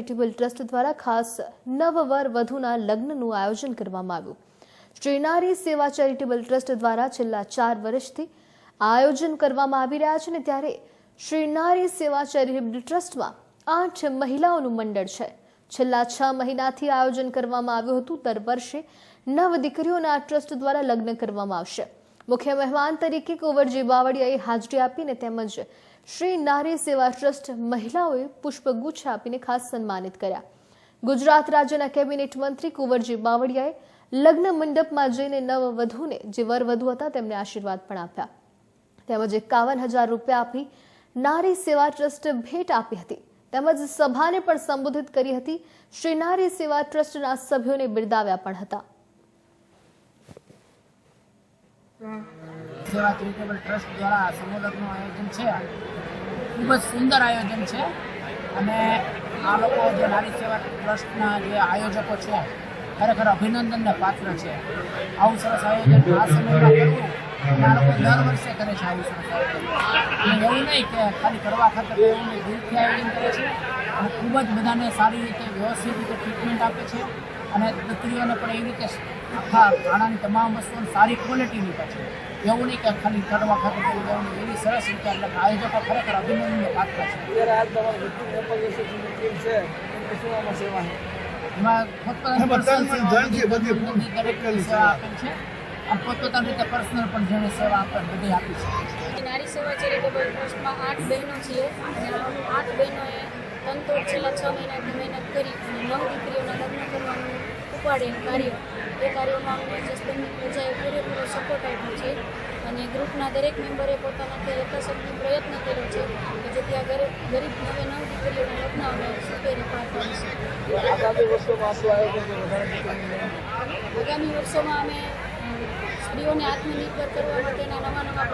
Charitable trust દ્વારા ખાસ નવવર વધુના લગ્નનું આયોજન કરવામાં આવ્યું. શ્રીનારી સેવા ચેરિટેબલ ટ્રસ્ટ દ્વારા છેલ્લા ચાર વર્ષથી આયોજન કરવામાં આવી રહ્યા છે ને ત્યારે શ્રીનારી સેવા ચેરિટેબલ ટ્રસ્ટમાં આઠ મહિલાઓનું મંડળ છે. છેલ્લા છ મહિનાથી આયોજન કરવામાં આવ્યું હતું. દર વર્ષે નવ દીકરીઓના ટ્રસ્ટ દ્વારા લગ્ન કરવામાં આવશે. મુખ્ય મહેમાન તરીકે કુંવરજી બાવળિયાએ હાજરી આપીને તેમજ શ્રી નારી સેવા ટ્રસ્ટ મહિલાઓએ પુષ્પગુચ્છ આપીને ખાસ સન્માનિત કર્યા. ગુજરાત રાજ્યના કેબિનેટ મંત્રી કુંવરજી બાવળિયાએ લગ્ન મંડપમાં જઈને નવ વધુને, જે વર વધુ હતા, તેમને આશીર્વાદ પણ આપ્યા. તેમજ એકાવન હજાર રૂપિયા આપી નારી સેવા ટ્રસ્ટ ભેટ આપી હતી. તેમજ સભાને પણ સંબોધિત કરી હતી. શ્રી નારી સેવા ટ્રસ્ટના સભ્યોને બિરદાવ્યા પણ હતા. સેવા ચેરિટેબલ ટ્રસ્ટ દ્વારા સમૂહલગ્નનું આયોજન છે. ખૂબ જ સુંદર આયોજન છે. અને આ લોકો જે નારી સેવા ટ્રસ્ટના જે આયોજકો છે, ખરેખર અભિનંદનને પાત્ર છે. આવું સરસ આયોજન આ સમયમાં કરવું આ લોકો દર વર્ષે કરે છે આવું સરસ આયોજન. એવું નહીં કે ખાલી કરવા ખાતર એવું દિલથી આયોજન કરે છે. અને ખૂબ જ બધાને સારી રીતે વ્યવસ્થિત રીતે ટ્રીટમેન્ટ આપે છે. અને દીકરીઓને પણ એવી રીતે આખા ખાણાની તમામ વસ્તુઓ સારી ક્વોલિટીની પાછળ એવું નહીં કે ખાલી કરવા ખાતે એવું નહીં એવી સરસ રીતે એટલે આયોજકો ખરેખર અભિનંદનને પાત્ર છે. પોતપોતાની રીતે પર્સનલ પણ જેને સેવા આપે બધી આપી છે. નારી સેવા ચેરિટેબલ ટ્રસ્ટમાં આઠ બહેનો છીએ. અને આ આઠ બહેનોએ તંતોડ છેલ્લા છ મહિનાથી મહેનત કરી અને નવ દીકરીઓના લગ્ન કરવાનું ઉપાડે કાર્ય એ કાર્યમાં અમને જસબંધની પ્રજાએ પૂરેપૂરો સપોર્ટ આપ્યો છે અને ગ્રુપના દરેક મેમ્બરે પોતાનાથી યથાશક્તિ પ્રયત્ન કર્યો છે કે જેથી આ ગરીબ નવે નવ દીકરીઓને લગ્ન અમે સુપેરે પાર પાડી આગામી વર્ષોમાં શું આયોજન છે વધારે દીકરીને લઈને? આગામી વર્ષોમાં અમે સ્ત્રીઓને આત્મનિર્ભર કરવા માટેના નવા નવા